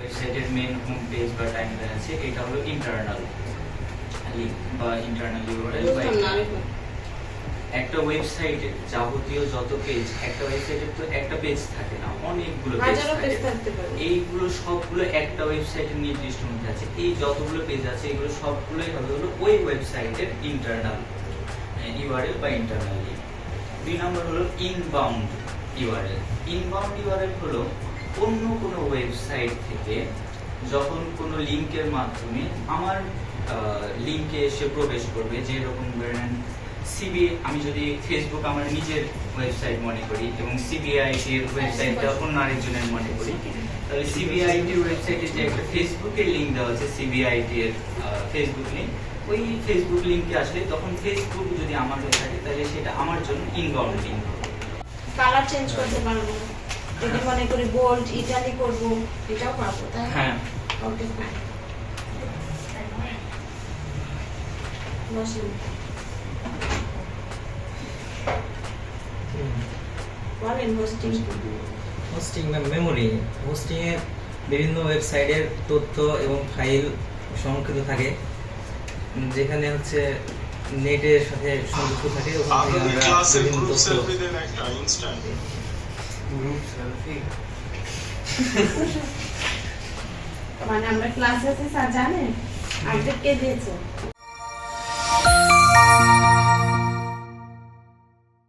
ওয়েবসাইটের main home page বা timeline আছে এটা হলো ইন্টারনাল লিঙ্ক বা ইন্টারনাল ইউআরএল বা। একটা ওয়েবসাইটের যাবতীয় যত পেজ একটা ওয়েবসাইটের তো একটা পেজ থাকে না অনেকগুলো পেজ থাকে। এইগুলো সবগুলো একটা ওয়েবসাইটের নির্দিষ্ট মধ্যে আছে। এই যতগুলো পেজ আছে এগুলো সবগুলোই হবে হলো ওই ওয়েবসাইটের ইন্টারনাল ইউআরএল বা ইন্টারনাল লিঙ্ক দুই নম্বর হলো ইনবাউন্ড ইউআরএল ইনবাউন্ড ইউআরএল হলো অন্য কোনো ওয়েবসাইট থেকে যখন কোনো লিংকের মাধ্যমে আমার লিংকে এসে প্রবেশ করবে যেরকম ধরেন সিবি আমি যদি ফেসবুক আমার নিজের ওয়েবসাইট মনে করি এবং সিবিআইটির ওয়েবসাইটটা অন্য আরেকজনের মনে করি তাহলে সিবিআইটির ওয়েবসাইটে যে একটা ফেসবুকের লিংক দেওয়া আছে সিবিআইটি এর ফেসবুক লিংক ওই ফেসবুক লিংকে আসলে তখন ফেসবুক যদি আমার হয়ে থাকে তাহলে সেটা আমার জন্য ইনবাউন্ড লিংক কালার চেঞ্জ করতে পারব। যদি মনে করি গোল্ড ইটালি করব এটাও পারব তাই হ্যাঁ। ওকে ফাইন বসুন। বলেন হোস্টিং হোস্টিং বা মেমোরি হোস্টিং এ বিভিন্ন ওয়েবসাইটের তথ্য এবং ফাইল সংরক্ষিত থাকে যেখানে হচ্ছে নেটের সাথে সংযুক্ত থাকে। ওখান গ্রুপ সেলফি মানে আমরা ক্লাসে স্যার জানেন আপডেট কে দিয়েছে?